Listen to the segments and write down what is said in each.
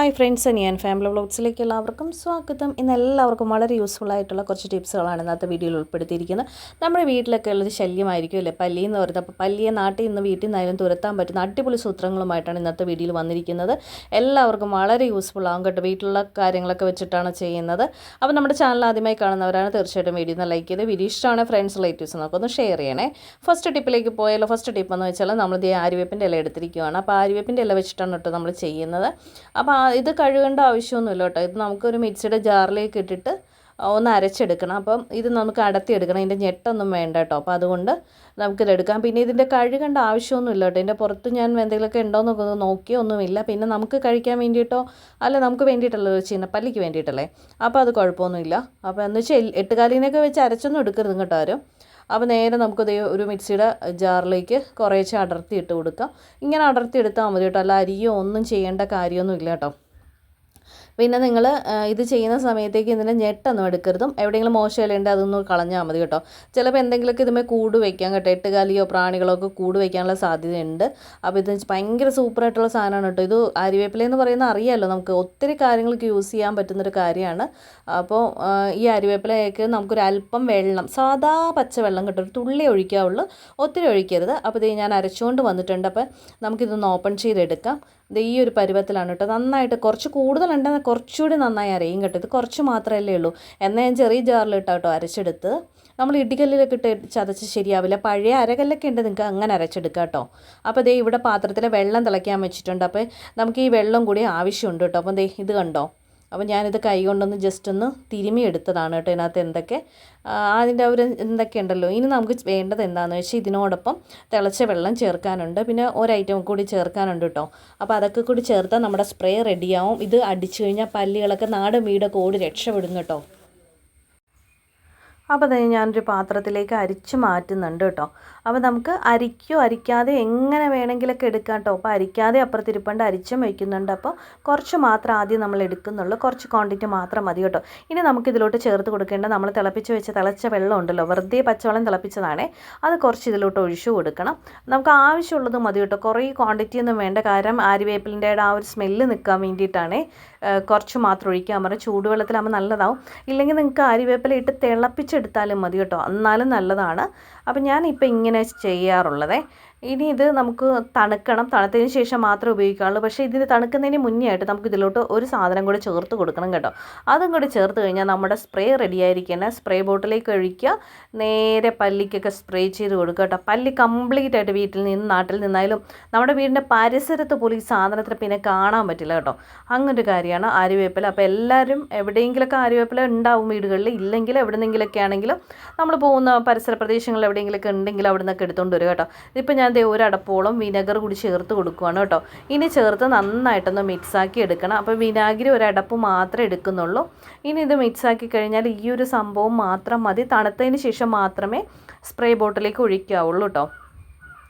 Hi friends ഞാൻ family വ്ളോഗ്സിലേക്ക് എല്ലാവർക്കും സ്വാഗതം. ഇന്ന് എല്ലാവർക്കും വളരെ യൂസ്ഫുൾ ആയിട്ടുള്ള കുറച്ച് ടിപ്സുകളാണ് ഇന്നത്തെ വീഡിയോയിൽ ഉൾപ്പെടുത്തിയിരിക്കുന്നത്. നമ്മുടെ വീട്ടിലൊക്കെ ഉള്ളത് ശല്യമായിരിക്കും അല്ലേ? പല്ലി എന്ന് പറയുന്നത്. അപ്പോൾ പല്ലിയെ നാട്ടിൽ നിന്ന് വീട്ടിൽ നിന്നായാലും തുരത്താൻ പറ്റുന്ന അടിപൊളി സൂത്രങ്ങളുമായിട്ടാണ് ഇന്നത്തെ വീഡിയോയിൽ വന്നിരിക്കുന്നത്. എല്ലാവർക്കും വളരെ യൂസ്ഫുൾ ആകും കേട്ടോ. വീട്ടിലുള്ള കാര്യങ്ങളൊക്കെ വെച്ചിട്ടാണ് ചെയ്യുന്നത്. അപ്പോൾ നമ്മുടെ ചാനൽ ആദ്യമായി കാണുന്നവരാണ് തീർച്ചയായിട്ടും വീഡിയോ ഒന്ന് ലൈക്ക് ചെയ്ത്. വീഡിയോ ഇഷ്ടമാണ് ഫ്രണ്ട്സ് റിലേറ്റീവ്സ് എന്നൊക്കെ ഒന്ന് ഷെയർ ചെയ്യണേ ഫസ്റ്റ് ടിപ്പിലേക്ക് പോയാലോ? ഫസ്റ്റ് ടിപ്പ് എന്ന് വെച്ചാൽ നമ്മൾ ദേ ആര്യവേപ്പിന്റെ ഇല എടുത്തിരിക്കുകയാണ് അപ്പോൾ ആര്യവേപ്പിന്റെ ഇല വെച്ചിട്ടാണ് കേട്ടോ നമ്മൾ ചെയ്യുന്നത്. അപ്പോൾ ഇത് കഴുകേണ്ട ആവശ്യമൊന്നുമില്ല കേട്ടോ. ഇത് നമുക്കൊരു മിക്സിയുടെ ജാറിലേക്ക് ഇട്ടിട്ട് ഒന്ന് അരച്ചെടുക്കണം. അപ്പം ഇത് നമുക്ക് അടത്തിയെടുക്കണം. ഇതിന്റെ ഞെട്ടൊന്നും വേണ്ട കേട്ടോ. അപ്പോൾ അതുകൊണ്ട് നമുക്കിതെടുക്കാം പിന്നെ ഇതിന്റെ കഴുകേണ്ട ആവശ്യമൊന്നുമില്ല കേട്ടോ. ഇതിന്റെ പുറത്ത് ഞാൻ എന്തെങ്കിലുമൊക്കെ ഉണ്ടോയെന്നൊക്കെ ഒന്ന് നോക്കിയൊന്നുമില്ല പിന്നെ നമുക്ക് കഴിക്കാൻ വേണ്ടിയിട്ടോ അല്ല നമുക്ക് വേണ്ടിയിട്ടല്ലോ ചെയ്യുന്നത് പല്ലിക്ക് വേണ്ടിയിട്ടല്ലേ? അപ്പോൾ അത് കുഴപ്പമൊന്നുമില്ല. അപ്പോൾ എന്ന് വെച്ചാൽ എട്ടുകാലിനൊക്കെ വെച്ച് അരച്ചൊന്നും എടുക്കരുത് കേട്ടോ ആരും. അപ്പോൾ നേരെ നമുക്ക് ദേ ഒരു മിക്സിയുടെ ജാറിലേക്ക് കുറേശ്ശെ അടർത്തി ഇട്ട് കൊടുക്കാം. ഇങ്ങനെ അടർത്തി എടുത്താൽ മതി കേട്ടോ. അല്ല അരിയോ ഒന്നും ചെയ്യേണ്ട കാര്യമൊന്നും ഇല്ല കേട്ടോ. പിന്നെ നിങ്ങൾ ഇത് ചെയ്യുന്ന സമയത്തേക്ക് ഇതിന്റെ ഞെട്ടൊന്നും എടുക്കരുതും. എവിടെയെങ്കിലും മോശം ഇലയുണ്ട് അതൊന്ന് കളഞ്ഞാൽ മതി കേട്ടോ. ചിലപ്പോൾ എന്തെങ്കിലുമൊക്കെ ഇതുമേ കൂട് വയ്ക്കാം കേട്ടോ. എട്ടുകാലിയോ പ്രാണികളോ ഒക്കെ കൂട് വയ്ക്കാനുള്ള സാധ്യതയുണ്ട്. അപ്പോൾ ഇത് ഭയങ്കര സൂപ്പറായിട്ടുള്ള സാധനമാണ് കേട്ടോ. ഇത് അരിവേപ്പില എന്ന് അറിയാമല്ലോ നമുക്ക്. ഒത്തിരി കാര്യങ്ങൾക്ക് യൂസ് ചെയ്യാൻ പറ്റുന്നൊരു കാര്യമാണ്. അപ്പോൾ ഈ അരിവേപ്പിലയൊക്കെ നമുക്കൊരു അല്പം വെള്ളം സാധാ പച്ചവെള്ളം കേട്ടോ. ഒരു തുള്ളി ഒഴിക്കാവുള്ളൂ. ഒത്തിരി ഒഴിക്കരുത്. അപ്പോൾ ഇത് ഞാൻ അരച്ചുകൊണ്ട് വന്നിട്ടുണ്ട്. അപ്പോൾ നമുക്കിതൊന്ന് ഓപ്പൺ ചെയ്തെടുക്കാം. ഇത് ഈ ഒരു പരുവത്തിലാണ് കേട്ടോ. നന്നായിട്ട് കുറച്ച് കൂടുതലുണ്ടെന്ന് കുറച്ചുകൂടി നന്നായി അരയും കേട്ടോ. ഇത് കുറച്ച് മാത്രമല്ലേ ഉള്ളൂ. എന്നാൽ ഞാൻ ചെറിയ ജാറിലിട്ടാ കേട്ടോ അരച്ചെടുത്ത്. നമ്മൾ ഇടികല്ലിലൊക്കെ ഇട്ട് ചതച്ച് ശരിയാവില്ല. പഴയ അരകല്ലൊക്കെ ഉണ്ട് നിങ്ങൾക്ക് അങ്ങനെ അരച്ചെടുക്കാം കേട്ടോ. അപ്പോൾ ദേ ഇവിടെ പാത്രത്തിൽ വെള്ളം തിളയ്ക്കാൻ വെച്ചിട്ടുണ്ട്. അപ്പോൾ നമുക്ക് ഈ വെള്ളം കൂടി ആവശ്യമുണ്ട് കേട്ടോ. അപ്പം ദേ ഇത് കണ്ടോ? അപ്പോൾ ഞാനിത് കൈ കൊണ്ടൊന്ന് ജസ്റ്റ് ഒന്ന് തിരുമി എടുത്തതാണ് കേട്ടോ ഇതിനകത്ത് എന്തൊക്കെ. അതിന്റെ ഒരു എന്തൊക്കെ ഉണ്ടല്ലോ. ഇനി നമുക്ക് വേണ്ടത് എന്താണെന്ന് വെച്ചാൽ ഇതിനോടൊപ്പം തിളച്ച വെള്ളം ചേർക്കാനുണ്ട്. പിന്നെ ഒരു ഐറ്റം കൂടി ചേർക്കാനുണ്ട് കേട്ടോ. അപ്പോൾ അതൊക്കെ കൂടി ചേർത്താൽ നമ്മുടെ സ്പ്രേ റെഡിയാവും ഇത് അടിച്ചു കഴിഞ്ഞാൽ പല്ലികളൊക്കെ നാടും വീടൊക്കെ ഓടി രക്ഷപ്പെടും കേട്ടോ. അപ്പോൾ അത് ഞാനൊരു പാത്രത്തിലേക്ക് അരിച്ച് മാറ്റുന്നുണ്ട് കേട്ടോ. അപ്പോൾ നമുക്ക് അരിക്കോ അരിക്കാതെ എങ്ങനെ വേണമെങ്കിലൊക്കെ എടുക്കാം കേട്ടോ. അപ്പോൾ അരിക്കാതെ അപ്പുറത്തിരിപ്പണ്ട് അരിച്ചും വയ്ക്കുന്നുണ്ട് അപ്പോൾ കുറച്ച് മാത്രം ആദ്യം നമ്മൾ എടുക്കുന്നുള്ളൂ. കുറച്ച് ക്വാണ്ടിറ്റി മാത്രം മതി കേട്ടോ. ഇനി നമുക്ക് ഇതിലോട്ട് ചേർത്ത് കൊടുക്കേണ്ട നമ്മൾ തിളപ്പിച്ച് വെച്ച തിളച്ച വെള്ളം ഉണ്ടല്ലോ. വെറുതെ പച്ചവെള്ളം തിളപ്പിച്ചതാണേ. അത് കുറച്ച് ഇതിലോട്ട് ഒഴിച്ചു കൊടുക്കണം. നമുക്ക് ആവശ്യമുള്ളത് മതി കേട്ടോ. കുറേ ക്വാണ്ടിറ്റി ഒന്നും വേണ്ട. കാരണം ആര്യവേപ്പിലിന്റെ ആ ഒരു സ്മെല്ല് നിൽക്കാൻ വേണ്ടിയിട്ടാണ്. കുറച്ച് മാത്രം ഒഴിക്കാൻ പറഞ്ഞാൽ ചൂടുവെള്ളത്തിലാകുമ്പോൾ നല്ലതാവും. ഇല്ലെങ്കിൽ നിങ്ങൾക്ക് ആര്യവേപ്പില ഇട്ട് തിളപ്പിച്ചെടുത്താലും മതി കേട്ടോ. എന്നാലും നല്ലതാണ്. അപ്പം ഞാനിപ്പോൾ ഇങ്ങനെ ചെയ്യാറുള്ളത്. ഇനി ഇത് നമുക്ക് തണുക്കണം. തണുത്തതിന് ശേഷം മാത്രമേ ഉപയോഗിക്കാവുള്ളൂ. പക്ഷേ ഇതിന് തണുക്കുന്നതിന് മുന്നേ ആയിട്ട് നമുക്ക് ഇതിലോട്ട് ഒരു സാധനം കൂടി ചേർത്ത് കൊടുക്കണം കേട്ടോ. അതും കൂടി ചേർത്ത് കഴിഞ്ഞാൽ നമ്മുടെ സ്പ്രേ റെഡി ആയിരിക്കുന്ന സ്പ്രേ ബോട്ടിലേക്ക് ഒഴിക്കുക. നേരെ പല്ലിക്കൊക്കെ സ്പ്രേ ചെയ്ത് കൊടുക്കുക കേട്ടോ. പല്ലി കംപ്ലീറ്റ് ആയിട്ട് വീട്ടിൽ നിന്ന് നാട്ടിൽ നിന്നായാലും നമ്മുടെ വീടിന്റെ പരിസരത്ത് പോലും ഈ സാധനത്തിന് പിന്നെ കാണാൻ പറ്റില്ല കേട്ടോ. അങ്ങനൊരു കാര്യമാണ് ആര്യവേപ്പില അപ്പോൾ എല്ലാവരും എവിടെയെങ്കിലുമൊക്കെ ആര്യവേപ്പില ഉണ്ടാവും വീടുകളിൽ ഇല്ലെങ്കിൽ എവിടെന്നെങ്കിലൊക്കെ ആണെങ്കിലും നമ്മൾ പോകുന്ന പരിസര പ്രദേശങ്ങളിൽ എവിടെയെങ്കിലുമൊക്കെ ഉണ്ടെങ്കിൽ അവിടെ നിന്നൊക്കെ എടുത്തുകൊണ്ട് വരിക കേട്ടോ. ഇതിപ്പോൾ ഞാൻ ദേ ഒരടപ്പോളം വിനെഗർ കൂടി ചേർത്ത് കൊടുക്കുകയാണ് കേട്ടോ. ഇനി ചേർത്ത് നന്നായിട്ടൊന്ന് മിക്സാക്കി എടുക്കണം. അപ്പോൾ വിനാഗിരി ഒരടപ്പ് മാത്രമേ എടുക്കുന്നുള്ളൂ. ഇനി ഇത് മിക്സാക്കി കഴിഞ്ഞാൽ ഈ ഒരു സംഭവം മാത്രം മതി. തണുത്തതിന് ശേഷം മാത്രമേ സ്പ്രേ ബോട്ടിലേക്ക് ഒഴിക്കാവുള്ളൂ കേട്ടോ.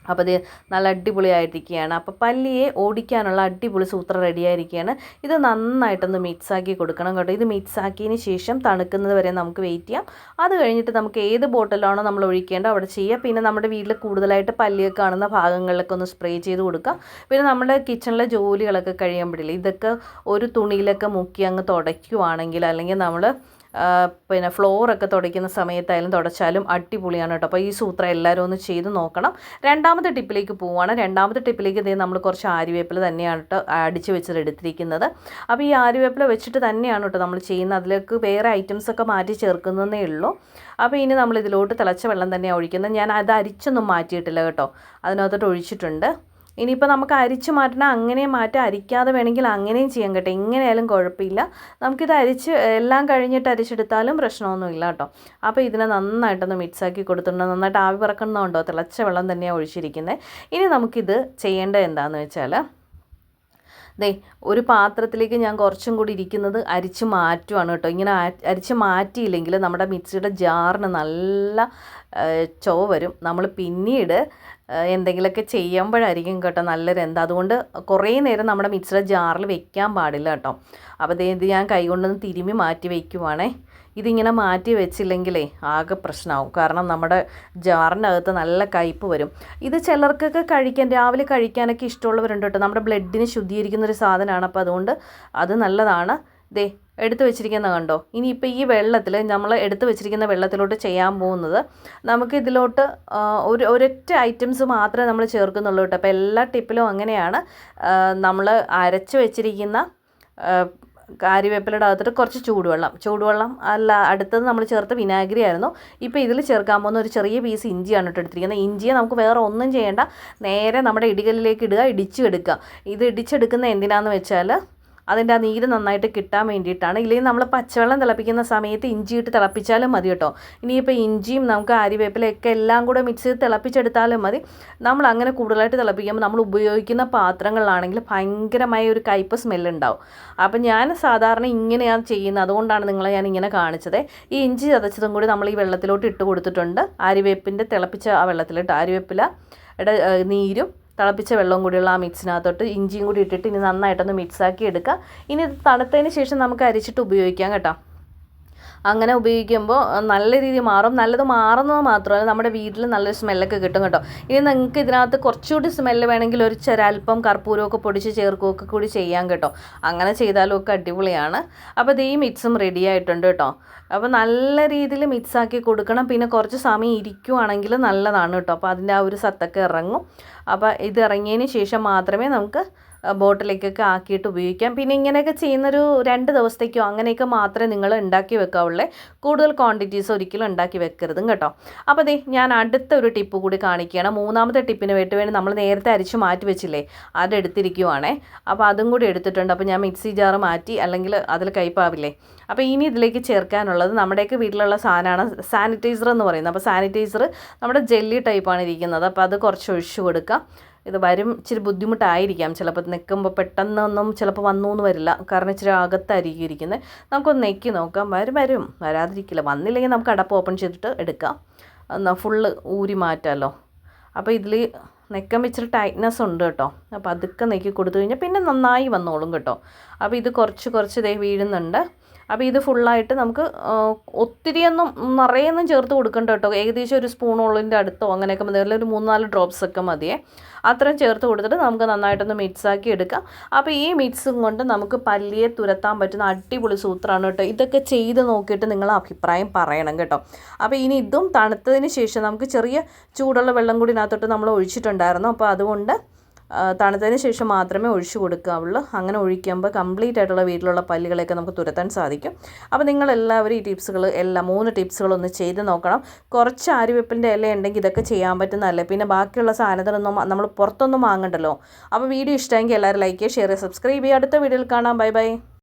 അപ്പോൾ ഇത് നല്ല അടിപൊളിയായിരിക്കുകയാണ് അപ്പോൾ പല്ലിയെ ഓടിക്കാനുള്ള അടിപൊളി സൂത്രം റെഡിയായിരിക്കുകയാണ്. ഇത് നന്നായിട്ടൊന്ന് മിക്സാക്കി കൊടുക്കണം കേട്ടോ. ഇത് മിക്സാക്കിയതിന് ശേഷം തണുക്കുന്നത് വരെ നമുക്ക് വെയിറ്റ് ചെയ്യാം. അത് കഴിഞ്ഞിട്ട് നമുക്ക് ഏത് ബോട്ടിലാണോ നമ്മൾ ഒഴിക്കേണ്ടത് അവിടെ ചെയ്യുക പിന്നെ നമ്മുടെ വീട്ടിൽ കൂടുതലായിട്ട് പല്ലിയെ കാണുന്ന ഭാഗങ്ങളിലൊക്കെ ഒന്ന് സ്പ്രേ ചെയ്ത് കൊടുക്കുക പിന്നെ നമ്മുടെ കിച്ചണിലെ ജോലികളൊക്കെ കഴിയുമ്പോഴില്ലേ ഇതൊക്കെ ഒരു തുണിയിലൊക്കെ മുക്കി അങ്ങ് തുടയ്ക്കുവാണെങ്കിൽ അല്ലെങ്കിൽ നമ്മൾ പിന്നെ ഫ്ലോറൊക്കെ തുടയ്ക്കുന്ന സമയത്തായാലും തുടച്ചാലും അടിപൊളിയാണ് കേട്ടോ. അപ്പോൾ ഈ സൂത്രം എല്ലാവരും ഒന്ന് ചെയ്ത് നോക്കണം. രണ്ടാമത്തെ ടിപ്പിലേക്ക് പോവുകയാണ് രണ്ടാമത്തെ ടിപ്പിലേക്ക് ഇതേ നമ്മൾ കുറച്ച് ആര്യവേപ്പില തന്നെയാണ് കേട്ടോ അടിച്ച് വെച്ചത് എടുത്തിരിക്കുന്നത്. അപ്പോൾ ഈ ആര്യവേപ്പില വെച്ചിട്ട് തന്നെയാണ് കേട്ടോ നമ്മൾ ചെയ്യുന്നത്. അതിലേക്ക് വേറെ ഐറ്റംസ് ഒക്കെ മാറ്റി ചേർക്കുന്നതേ ഉള്ളൂ. അപ്പോൾ ഇനി നമ്മൾ ഇതിലോട്ട് തിളച്ച വെള്ളം തന്നെയാണ് ഒഴിക്കുന്നത്. ഞാൻ അത് അരിച്ചൊന്നും മാറ്റിയിട്ടില്ല കേട്ടോ. അതിനകത്തോട്ട് ഒഴിച്ചിട്ടുണ്ട്. ഇനിയിപ്പോൾ നമുക്ക് അരിച്ച് മാറ്റണം അങ്ങനെ മാറ്റാം. അരിക്കാതെ വേണമെങ്കിൽ അങ്ങനെയും ചെയ്യാൻ കേട്ടോ. എങ്ങനെയായാലും കുഴപ്പമില്ല. നമുക്കിത് അരിച്ച് എല്ലാം കഴിഞ്ഞിട്ട് അരിച്ചെടുത്താലും പ്രശ്നമൊന്നുമില്ല കേട്ടോ. അപ്പോൾ ഇതിനെ നന്നായിട്ടൊന്ന് മിക്സാക്കി കൊടുത്തിട്ടുണ്ട് നന്നായിട്ട് ആവി പറക്കുന്നതുകൊണ്ടോ തിളച്ച വെള്ളം തന്നെയാണ് ഒഴിച്ചിരിക്കുന്നത് ഇനി നമുക്കിത് ചെയ്യേണ്ടത് എന്താണെന്ന് വെച്ചാൽ ദേ ഒരു പാത്രത്തിലേക്ക് ഞാൻ കുറച്ചും കൂടി ഇരിക്കുന്നത് അരിച്ച് മാറ്റുവാണ് കേട്ടോ. ഇങ്ങനെ അരിച്ച് മാറ്റിയില്ലെങ്കിൽ നമ്മുടെ മിക്സിയുടെ ജാറിന് നല്ല ചോ വരും. നമ്മൾ പിന്നീട് എന്തെങ്കിലുമൊക്കെ ചെയ്യുമ്പോഴായിരിക്കും കേട്ടോ നല്ലൊരു എന്താ. അതുകൊണ്ട് കുറേ നേരം നമ്മുടെ മിക്സർ ജാറിൽ വെക്കാൻ പാടില്ല കേട്ടോ. അപ്പോൾ ഇത് ഞാൻ കൈ കൊണ്ടൊന്ന് തിരുമ്മി മാറ്റി വയ്ക്കുവാണേ ഇതിങ്ങനെ മാറ്റി വെച്ചില്ലെങ്കിലേ ആകെ പ്രശ്നമാവും കാരണം നമ്മുടെ ജാറിനകത്ത് നല്ല കയ്പ്പ് വരും. ഇത് ചിലർക്കൊക്കെ കഴിക്കാൻ രാവിലെ കഴിക്കാനൊക്കെ ഇഷ്ടമുള്ളവരുണ്ട് കേട്ടോ. നമ്മുടെ ബ്ലഡിനെ ശുദ്ധീകരിക്കുന്ന ഒരു സാധനമാണ്. അപ്പോൾ അതുകൊണ്ട് അത് നല്ലതാണ്. ദേ എടുത്തു വെച്ചിരിക്കുന്ന കണ്ടോ? ഇനിയിപ്പോൾ ഈ വെള്ളത്തിൽ നമ്മൾ എടുത്തു വെച്ചിരിക്കുന്ന വെള്ളത്തിലോട്ട് ചെയ്യാൻ പോകുന്നത് നമുക്ക് ഇതിലോട്ട് ഒരു ഒരൊറ്റ ഐറ്റംസ് മാത്രമേ നമ്മൾ ചേർക്കുന്നുള്ളൂ കേട്ടോ. അപ്പോൾ എല്ലാ ടിപ്പിലും അങ്ങനെയാണ്. നമ്മൾ അരച്ച് വെച്ചിരിക്കുന്ന കാര്യവേപ്പിലയുടെ അകത്തിട്ട് കുറച്ച് ചൂടുവെള്ളം. ചൂടുവെള്ളം അല്ല അടുത്തത് നമ്മൾ ചേർത്ത വിനാഗിരി ആയിരുന്നു. ഇപ്പോൾ ഇതിൽ ചേർക്കാൻ പോകുന്ന ഒരു ചെറിയ പീസ് ഇഞ്ചിയാണ് കേട്ടോ എടുത്തിരിക്കുന്നത്. ഇഞ്ചിയെ നമുക്ക് വേറെ ഒന്നും ചെയ്യേണ്ട. നേരെ നമ്മുടെ ഇടികല്ലിലേക്ക് ഇടുക ഇടിച്ചെടുക്കുക ഇത് ഇടിച്ചെടുക്കുന്ന എന്തിനാന്ന് വെച്ചാൽ അതിന്റെ ആ നീര് നന്നായിട്ട് കിട്ടാൻ വേണ്ടിയിട്ടാണ്. ഇല്ലെങ്കിൽ നമ്മൾ പച്ചവെള്ളം തിളപ്പിക്കുന്ന സമയത്ത് ഇഞ്ചി ഇട്ട് തിളപ്പിച്ചാലും മതി കേട്ടോ. ഇനിയിപ്പോൾ ഇഞ്ചിയും നമുക്ക് അരിവേപ്പിലയൊക്കെ എല്ലാം കൂടെ മിക്സ് ചെയ്ത് തിളപ്പിച്ചെടുത്താലും മതി. നമ്മൾ അങ്ങനെ കൂടുതലായിട്ട് തിളപ്പിക്കുമ്പോൾ നമ്മൾ ഉപയോഗിക്കുന്ന പാത്രങ്ങളിലാണെങ്കിൽ ഭയങ്കരമായ ഒരു കയ്പ് സ്മെല്ലുണ്ടാവും അപ്പം ഞാൻ സാധാരണ ഇങ്ങനെയാണ് ചെയ്യുന്നത്. അതുകൊണ്ടാണ് നിങ്ങളെ ഞാൻ ഇങ്ങനെ കാണിച്ചത്. ഈ ഇഞ്ചി ചതച്ചതും കൂടി നമ്മൾ ഈ വെള്ളത്തിലോട്ട് ഇട്ട് കൊടുത്തിട്ടുണ്ട്. അരിവേപ്പിന്റെ തിളപ്പിച്ച ആ വെള്ളത്തിലിട്ട് അരിവേപ്പില നീരും തിളപ്പിച്ച വെള്ളവും കൂടിയുള്ള ആ മിക്സിനകത്തോട്ട് ഇഞ്ചിയും കൂടി ഇട്ടിട്ട് ഇനി നന്നായിട്ടൊന്ന് മിക്സാക്കി എടുക്കുക ഇനി ഇത് തണുത്തതിന് ശേഷം നമുക്ക് അരിച്ചിട്ട് ഉപയോഗിക്കാം കേട്ടോ. അങ്ങനെ ഉപയോഗിക്കുമ്പോൾ നല്ല രീതിയിൽ മാറും. നല്ലത് മാറുന്നത് മാത്രമല്ല നമ്മുടെ വീട്ടിൽ നല്ലൊരു സ്മെല്ലൊക്കെ കിട്ടും കേട്ടോ. ഇനി നിങ്ങൾക്ക് ഇതിനകത്ത് കുറച്ചുകൂടി സ്മെല്ല് വേണമെങ്കിൽ ഒരു ചെരൽപ്പം കർപ്പൂരമൊക്കെ പൊടിച്ച് ചേർക്കുകയൊക്കെ കൂടി ചെയ്യാം കേട്ടോ. അങ്ങനെ ചെയ്താലും ഒക്കെ അടിപൊളിയാണ്. അപ്പോൾ ഇത് ഈ മിക്സും റെഡി ആയിട്ടുണ്ട് കേട്ടോ. അപ്പോൾ നല്ല രീതിയിൽ മിക്സാക്കി കൊടുക്കണം. പിന്നെ കുറച്ച് സമയം ഇരിക്കുവാണെങ്കിൽ നല്ലതാണ് കേട്ടോ. അപ്പോൾ അതിന്റെ ആ ഒരു സത്തൊക്കെ ഇറങ്ങും. അപ്പോൾ ഇത് ഇറങ്ങിയതിന് ശേഷം മാത്രമേ നമുക്ക് ബോട്ടിലേക്കൊക്കെ ആക്കിയിട്ട് ഉപയോഗിക്കാം. പിന്നെ ഇങ്ങനെയൊക്കെ ചെയ്യുന്നൊരു രണ്ട് ദിവസത്തേക്കോ അങ്ങനെയൊക്കെ മാത്രമേ നിങ്ങൾ ഉണ്ടാക്കി വെക്കാവുള്ളേ. കൂടുതൽ ക്വാണ്ടിറ്റീസ് ഒരിക്കലും ഉണ്ടാക്കി വെക്കരുതും കേട്ടോ. അപ്പോൾ ദേ ഞാൻ അടുത്ത ഒരു ടിപ്പ് കൂടി കാണിക്കുകയാണ്. മൂന്നാമത്തെ ടിപ്പിന് വേണ്ടി വേണ്ടി നമ്മൾ നേരത്തെ അരിച്ച് മാറ്റി വെച്ചില്ലേ അതെടുത്തിരിക്കുവാണേ അപ്പോൾ അതും കൂടി എടുത്തിട്ടുണ്ട്. അപ്പോൾ ഞാൻ മിക്സി ജാറ് മാറ്റി അല്ലെങ്കിൽ അതിൽ കയ്പാവില്ലേ അപ്പോൾ ഇനി ഇതിലേക്ക് ചേർക്കാനുള്ളത് നമ്മുടെയൊക്കെ വീട്ടിലുള്ള സാധനമാണ് സാനിറ്റൈസർ എന്ന് പറയുന്നത്. അപ്പോൾ സാനിറ്റൈസർ നമ്മുടെ ജെല്ലി ടൈപ്പാണ് ഇരിക്കുന്നത്. അപ്പോൾ അത് കുറച്ച് ഒഴിച്ചു കൊടുക്കാം. ഇത് വരും. ഇച്ചിരി ബുദ്ധിമുട്ടായിരിക്കാം. ചിലപ്പോൾ നിൽക്കുമ്പോൾ പെട്ടെന്നൊന്നും ചിലപ്പോൾ വന്നു എന്ന് വരില്ല. കാരണം ഇച്ചിരി അകത്തായിരിക്കും ഇരിക്കുന്നത്. നമുക്കൊന്ന് നെക്കി നോക്കാം. വരും വരും. വരാതിരിക്കില്ല. വന്നില്ലെങ്കിൽ നമുക്ക് അടപ്പ് ഓപ്പൺ ചെയ്തിട്ട് എടുക്കാം. എന്നാൽ ഫുള്ള് ഊരി മാറ്റാമല്ലോ അപ്പോൾ ഇതിൽ നെക്കം ഇച്ചിരി ടൈറ്റ്നെസ് ഉണ്ട് കേട്ടോ. അപ്പോൾ അതൊക്കെ നെക്കി കൊടുത്തു കഴിഞ്ഞാൽ പിന്നെ നന്നായി വന്നോളും കേട്ടോ. അപ്പോൾ ഇത് കുറച്ച് കുറച്ച് ഇതേ വീഴുന്നുണ്ട്. അപ്പോൾ ഇത് ഫുള്ളായിട്ട് നമുക്ക് ഒത്തിരിയൊന്നും നിറയൊന്നും ചേർത്ത് കൊടുക്കണ്ട കേട്ടോ. ഏകദേശം ഒരു സ്പൂണുള്ളിന്റെ അടുത്തോ അങ്ങനെയൊക്കെ മതി. അല്ലെങ്കിൽ ഒരു മൂന്നാൽ ഡ്രോപ്സ് ഒക്കെ മതിയേ. അത്രയും ചേർത്ത് കൊടുത്തിട്ട് നമുക്ക് നന്നായിട്ടൊന്ന് മിക്സാക്കി എടുക്കാം. അപ്പോൾ ഈ മിക്സും കൊണ്ട് നമുക്ക് പല്ലിയെ തുരത്താൻ പറ്റുന്ന അടിപൊളി സൂത്രമാണ് കേട്ടോ. ഇതൊക്കെ ചെയ്ത് നോക്കിയിട്ട് നിങ്ങൾ അഭിപ്രായം പറയണം കേട്ടോ. അപ്പോൾ ഇനി ഇതും തണുത്തതിന് ശേഷം നമുക്ക് ചെറിയ ചൂടുള്ള വെള്ളം കൂടി ഇതിനകത്തോട്ട് നമ്മൾ ഒഴിച്ചിട്ടുണ്ടായിരുന്നു. അപ്പോൾ അതുകൊണ്ട് തണുത്തതിന് ശേഷം മാത്രമേ ഒഴിച്ചു കൊടുക്കാവുള്ളൂ. അങ്ങനെ ഒഴിക്കുമ്പോൾ കംപ്ലീറ്റ് ആയിട്ടുള്ള വീട്ടിലുള്ള പല്ലുകളെയൊക്കെ നമുക്ക് തുരത്താൻ സാധിക്കും. അപ്പോൾ നിങ്ങൾ എല്ലാവരും ഈ ടിപ്സുകൾ എല്ലാം മൂന്ന് ടിപ്സുകളൊന്ന് ചെയ്ത് നോക്കണം. കുറച്ച് ആര്യവേപ്പിന്റെ ഇല ഉണ്ടെങ്കിൽ ഇതൊക്കെ ചെയ്യാൻ പറ്റുന്നതല്ലേ? പിന്നെ ബാക്കിയുള്ള സാധനത്തിനൊന്നും നമ്മൾ പുറത്തൊന്നും വാങ്ങണ്ടല്ലോ. അപ്പോൾ വീഡിയോ ഇഷ്ടമെങ്കിൽ എല്ലാവരും ലൈക്ക് ചെയ്യുക ഷെയർ ചെയ്യുക സബ്സ്ക്രൈബ് ചെയ്യുക. അടുത്ത വീഡിയോയിൽ കാണാം. Bye bye.